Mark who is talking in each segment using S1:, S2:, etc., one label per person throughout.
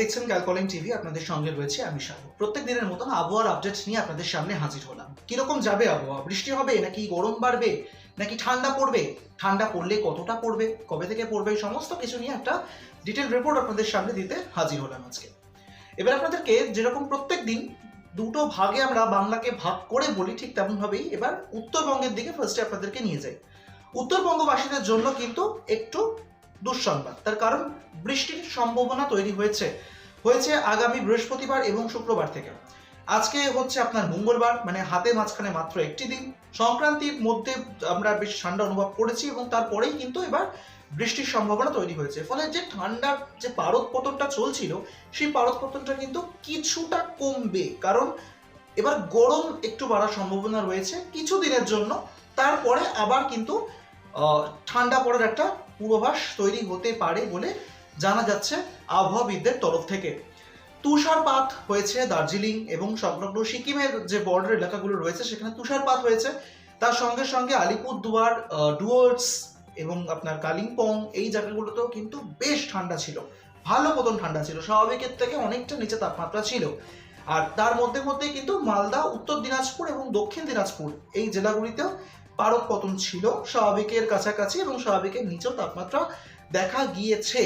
S1: দেখছেন ক্যালকলিং টিভি, আপনাদের সঙ্গে রয়েছে আমি সাহু প্রত্যেক দিনের মতন আবহাওয়ার আপডেট নিয়ে আপনাদের সামনে হাজির হলাম। কীরকম যাবে আবহাওয়া? বৃষ্টি হবে নাকি গরম বাড়বে? নাকি ঠান্ডা পড়বে? ঠান্ডা পড়লে কতটা পড়বে? কবে থেকে পড়বে? সমস্ত কিছু নিয়ে একটা ডিটেল রিপোর্ট আপনাদের সামনে দিতে হাজির হলাম আজকে। এবার আপনাদেরকে যেরকম প্রত্যেক দিন দুটো ভাগে আমরা বাংলাকে ভাগ করে বলি, ঠিক তেমনভাবেই এবার উত্তরবঙ্গের দিকে ফার্স্টে আপনাদেরকে নিয়ে যাই। উত্তরবঙ্গবাসীদের জন্য কিন্তু একটু দুঃসংবাদ। তার কারণ, বৃষ্টির সম্ভাবনা তৈরি হয়েছে। হয়েছে আগামী বৃহস্পতিবার এবং শুক্রবার থেকে। আজকে হচ্ছে আপনার মঙ্গলবার মানে হাতে মাঝখানে মাত্র একটি দিন। সংক্রান্তির মধ্যে আমরা বেশ ঠান্ডা অনুভব করেছি এবং তারপরেই কিন্তু এবার বৃষ্টির সম্ভাবনা তৈরি হয়েছে। ফলে যে ঠান্ডার যে পারদ পতনটা চলছিল, সেই পারদ পতনটা কিন্তু কিছুটা কমবে। কারণ, এবার গরম একটু বাড়ার সম্ভাবনা রয়েছে কিছু দিনের জন্য। তারপরে আবার কিন্তু ঠান্ডা পড়ার একটা পূর্বাভাস তৈরি হতে পারে বলে জানা যাচ্ছে আবহাওয়াবিদদের তরফ থেকে। তুষারপাত হয়েছে দার্জিলিং এবং সংলগ্ন সিকিমের যে বর্ডার এলাকাগুলো রয়েছে, সেখানে তুষারপাত হয়েছে। তার সঙ্গে সঙ্গে আলিপুরদুয়ার ডুয়ার্স এবং আপনার কালিম্পং, এই জায়গাগুলোতেও কিন্তু বেশ ঠান্ডা ছিল। ভালো মতন ঠান্ডা ছিল। স্বাভাবিকের থেকে অনেকটা নিচে তাপমাত্রা ছিল। আর তার মধ্যে মধ্যে কিন্তু মালদা, উত্তর দিনাজপুর এবং দক্ষিণ দিনাজপুর এই জেলাগুলিতেও পারদ পতন ছিল, স্বাভাবিকের কাছাকাছি এবং স্বাভাবিকের নিচেও তাপমাত্রা দেখা গিয়েছে।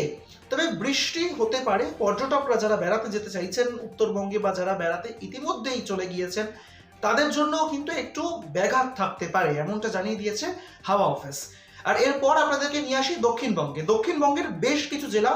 S1: তবে বৃষ্টি হতে পারে, পর্যটকরা যারা বেড়াতে যেতে চাইছেন উত্তরবঙ্গে বা যারা বেড়াতে ইতিমধ্যেই চলে গিয়েছেন, তাদের জন্য কিন্তু একটু ব্যাঘাত থাকতে পারে, এমনটা জানিয়ে দিয়েছে হাওয়া অফিস। আর এরপর আপনাদেরকে নিয়ে আসি দক্ষিণবঙ্গে। দক্ষিণবঙ্গের বেশ কিছু জেলা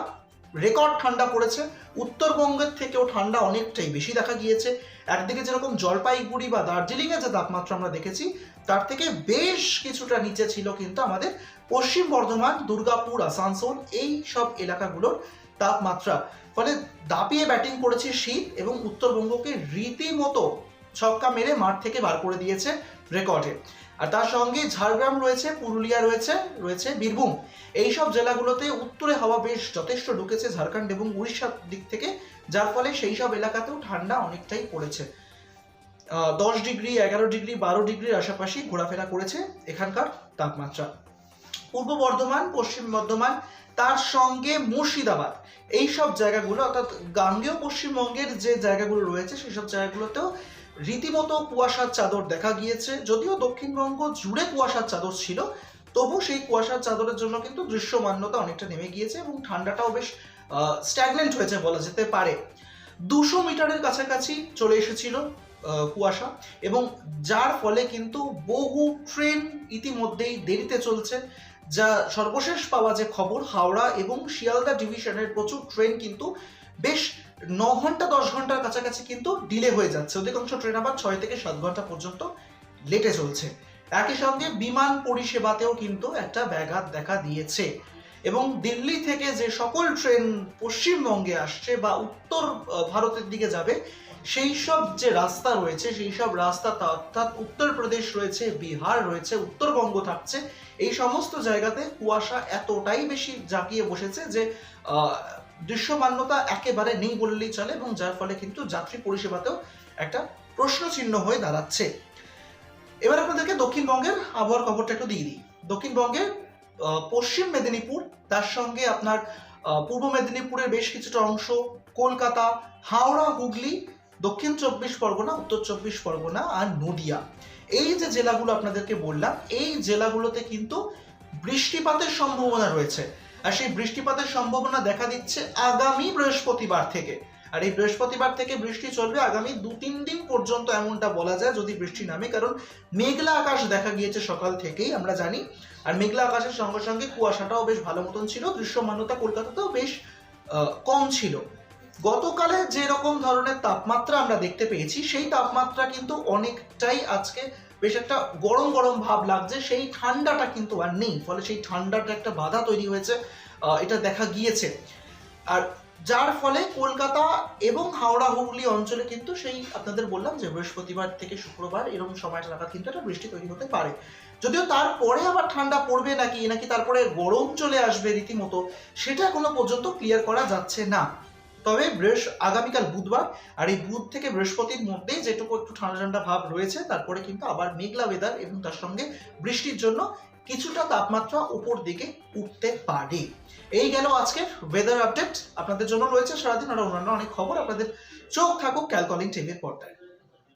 S1: রেকর্ড ঠান্ডা পড়েছে। উত্তরবঙ্গের থেকেও ঠান্ডা অনেকটাই বেশি দেখা গিয়েছে। একদিকে যেরকম জলপাইগুড়ি বা দার্জিলিংয়ে যে তাপমাত্রা আমরা দেখেছি, তার থেকে বেশ কিছুটা নিচে ছিল কিন্তু আমাদের পশ্চিম বর্ধমান, দুর্গাপুর, আসানসোল এই সব এলাকাগুলোর তাপমাত্রা। ফলে দাপিয়ে ব্যাটিং করেছে শীত এবং উত্তরবঙ্গকে রীতিমতো ছক্কা মেরে মাঠ থেকে বার করে দিয়েছে। রেকর্ডে আর তার সঙ্গে ঝাড়গ্রাম রয়েছে, পুরুলিয়া রয়েছে রয়েছে বীরভূম। এই সব জেলাগুলোতে উত্তরে হাওয়া বেশ যথেষ্ট ঢুকেছে, ঝাড়খণ্ড এবং উড়িষ্যার দিক থেকে, যার ফলে সেই সব এলাকাতেও ঠান্ডা অনেকটাই পড়েছে। দশ ডিগ্রি, এগারো ডিগ্রি, বারো ডিগ্রির আশাপাশি ঘোরাফেরা করেছে এখানকার তাপমাত্রা। পূর্ব বর্ধমান, পশ্চিম বর্ধমান, তার সঙ্গে মুর্শিদাবাদ। এই সব জায়গাগুলো, অর্থাৎ গাঙ্গেয় পশ্চিমবঙ্গের যে জায়গাগুলো রয়েছে সেই সব জায়গাগুলোতেও রীতিমতো কুয়াশার চাদর দেখা গিয়েছে। যদিও দক্ষিণবঙ্গ জুড়ে কুয়াশার চাদর ছিল, তবু সেই কুয়াশার চাদরের জন্য কিন্তু দৃশ্যমান্যতা অনেকটা নেমে গিয়েছে এবং ঠান্ডাটাও বেশ স্ট্যাগনেন্ট হয়েছে বলা যেতে পারে। দুশো মিটারের কাছাকাছি চলে এসেছিল কুয়াশা এবং যার ফলে কিন্তু বহু ট্রেন ইতিমধ্যেই দেরিতে চলছে। যা সর্বশেষ পাওয়া যে খবর, হাওড়া এবং শিয়ালদা ডিভিশনের প্রচুর ট্রেন কিন্তু বেশ ন ঘণ্টা, দশ ঘণ্টার কাছাকাছি কিন্তু ডিলে হয়ে যাচ্ছে। অধিকাংশ ট্রেন আবার ছয় থেকে সাত ঘণ্টা পর্যন্ত লেটে চলছে। একই সঙ্গে বিমান পরিষেবাতেও কিন্তু একটা ব্যাঘাত দেখা দিয়েছে। এবং দিল্লি থেকে যে সকল ট্রেন পশ্চিমবঙ্গে আসছে বা উত্তর ভারতের দিকে যাবে সেই সব যে রাস্তা রয়েছে, সেই সব রাস্তা অর্থাৎ উত্তরপ্রদেশ রয়েছে, বিহার রয়েছে, উত্তরবঙ্গ থাকছে, এই সমস্ত জায়গাতে কুয়াশা এতটাই বেশি জাঁকিয়ে বসেছে যে দৃশ্যমান্যতা একেবারে নেই বললেই চলে এবং যার ফলে কিন্তু যাত্রী পরিষেবাতেও একটা প্রশ্ন চিহ্ন হয়ে দাঁড়াচ্ছে। এবার আপনাদেরকে দক্ষিণবঙ্গের আবহাওয়ার খবরটা একটু দিয়ে দিই। দক্ষিণবঙ্গের পশ্চিম মেদিনীপুর, তার সঙ্গে আপনার পূর্ব মেদিনীপুরের বেশ কিছুটা অংশ, কলকাতা, হাওড়া, হুগলি দক্ষিণ চব্বিশ পরগনা, উত্তর চব্বিশ পরগনা আর নদিয়া। এই যে জেলাগুলো আপনাদেরকে বললাম, এই জেলাগুলোতে কিন্তু বৃষ্টিপাতের সম্ভাবনা রয়েছে। আর সেই বৃষ্টিপাতের সম্ভাবনা দেখা দিচ্ছে আগামী বৃহস্পতিবার থেকে। আর এই বৃহস্পতিবার থেকে বৃষ্টি চলবে আগামী দু তিন দিন পর্যন্ত এমনটা বলা যায় যদি বৃষ্টি নামে, কারণ মেঘলা আকাশ দেখা গিয়েছে সকাল থেকেই, আমরা জানি। আর মেঘলা আকাশের সঙ্গে সঙ্গে কুয়াশাটাও বেশ ভালো মতন ছিল, দৃশ্যমানতা কলকাতাতেও বেশ কম ছিল। গতকালে যে রকম ধরনের তাপমাত্রা আমরা দেখতে পেয়েছি, সেই তাপমাত্রা কিন্তু অনেকটাই আজকে বেশ একটা গরম গরম ভাব লাগছে। সেই ঠান্ডাটা কিন্তু আর নেই, ফলে সেই ঠান্ডাটা একটা বাধা তৈরি হয়েছে এটা দেখা গিয়েছে। আর যার ফলে কলকাতা এবং হাওড়া হুগলি অঞ্চলে কিন্তু সেই, আপনাদের বললাম যে বৃহস্পতিবার থেকে শুক্রবার এরকম সময় নাগাদ কিন্তু একটা বৃষ্টি তৈরি হতে পারে। যদিও তারপরে আবার ঠান্ডা পড়বে নাকি নাকি তারপরে গরম চলে আসবে রীতিমতো, সেটা এখনও পর্যন্ত ক্লিয়ার করা যাচ্ছে না। তবে বৃহস্প, আগামীকাল বুধবার, আর এই বুধ থেকে বৃহস্পতির মধ্যে যেটুকু একটু ঠান্ডা ঠান্ডা ভাব রয়েছে, তারপরে কিন্তু আবার মেঘলা ওয়েদার এবং তার সঙ্গে বৃষ্টির জন্য কিছুটা তাপমাত্রা উপর দিকে উঠতে পারে। এই গেল আজকের ওয়েদার আপডেট আপনাদের জন্য রয়েছে সারাদিন আর অন্যান্য অনেক খবর। আপনাদের চোখ থাকুক ক্যালকলিং টিভির পর্দায়।